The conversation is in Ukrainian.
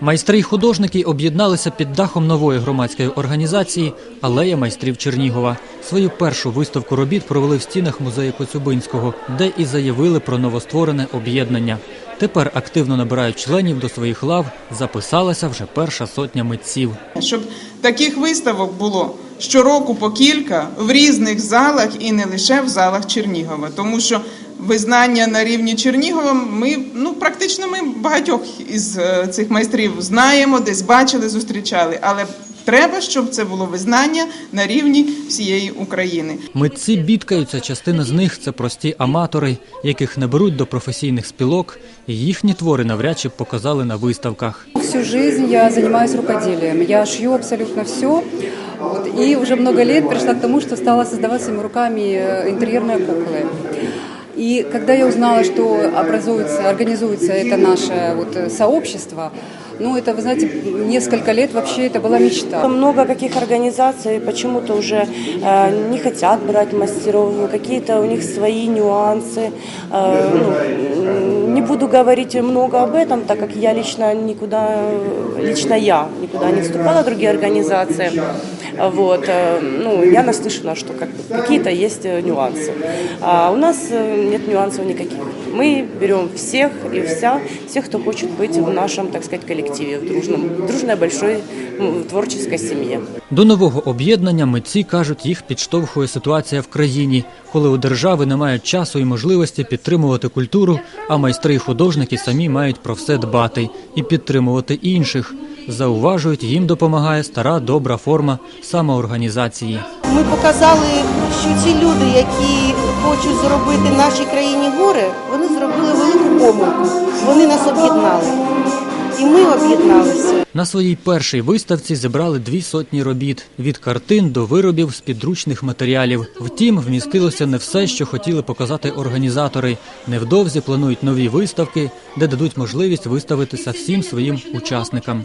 Майстри й художники об'єдналися під дахом нової громадської організації Алея майстрів Чернігова. Свою першу виставку робіт провели в стінах музею Коцюбинського, де і заявили про новостворене об'єднання. Тепер активно набирають членів до своїх лав. Записалася вже перша сотня митців. щоб таких виставок було щороку по кілька в різних залах і не лише в залах Чернігова, тому що визнання на рівні Чернігова ми ну практично ми багатьох із е, цих майстрів знаємо, десь бачили, зустрічали, але треба, щоб це було визнання на рівні всієї України. Митці бідкаються, частина з них це прості аматори, яких не беруть до професійних спілок, і їхні твори навряд чи б показали на виставках. Всю жизнь я занимаюсь рукоделием. Я шью абсолютно все. Вот, и уже много лет пришла к тому, что стала создавать своими руками э, интерьерные куклы. И когда я узнала, что образуется, организуется это наше вот э, сообщество, ну это, вы знаете, несколько лет вообще это была мечта. Много каких организаций почему-то уже э, не хотят брать мастеров, какие-то у них свои нюансы. Э, ну, не буду говорить много об этом, так как я лично никуда, лично я никуда не вступала другие организации. Вот, э, ну, я наслышана, что как бы какие-то есть э, нюансы. А у нас э, нет нюансов никаких. Мы берем всех и вся, всех, кто хочет быть в нашем, так сказать, коллективе, в дружном, дружной большой м, творческой семье. До нового об'єднання митці кажуть, їх підштовхує ситуація в країні, коли у держави немає часу і можливості підтримувати культуру, а майстри й художники самі мають про все дбати і підтримувати інших. Зауважують, їм допомагає стара добра форма самоорганізації. Ми показали, що ті люди, які хочуть зробити нашій країні горе, вони зробили велику помилку. Вони нас об'єднали. І ми об'єдналися. На своїй першій виставці зібрали дві сотні робіт від картин до виробів з підручних матеріалів. Втім, вмістилося не все, що хотіли показати організатори. Невдовзі планують нові виставки, де дадуть можливість виставитися всім своїм учасникам.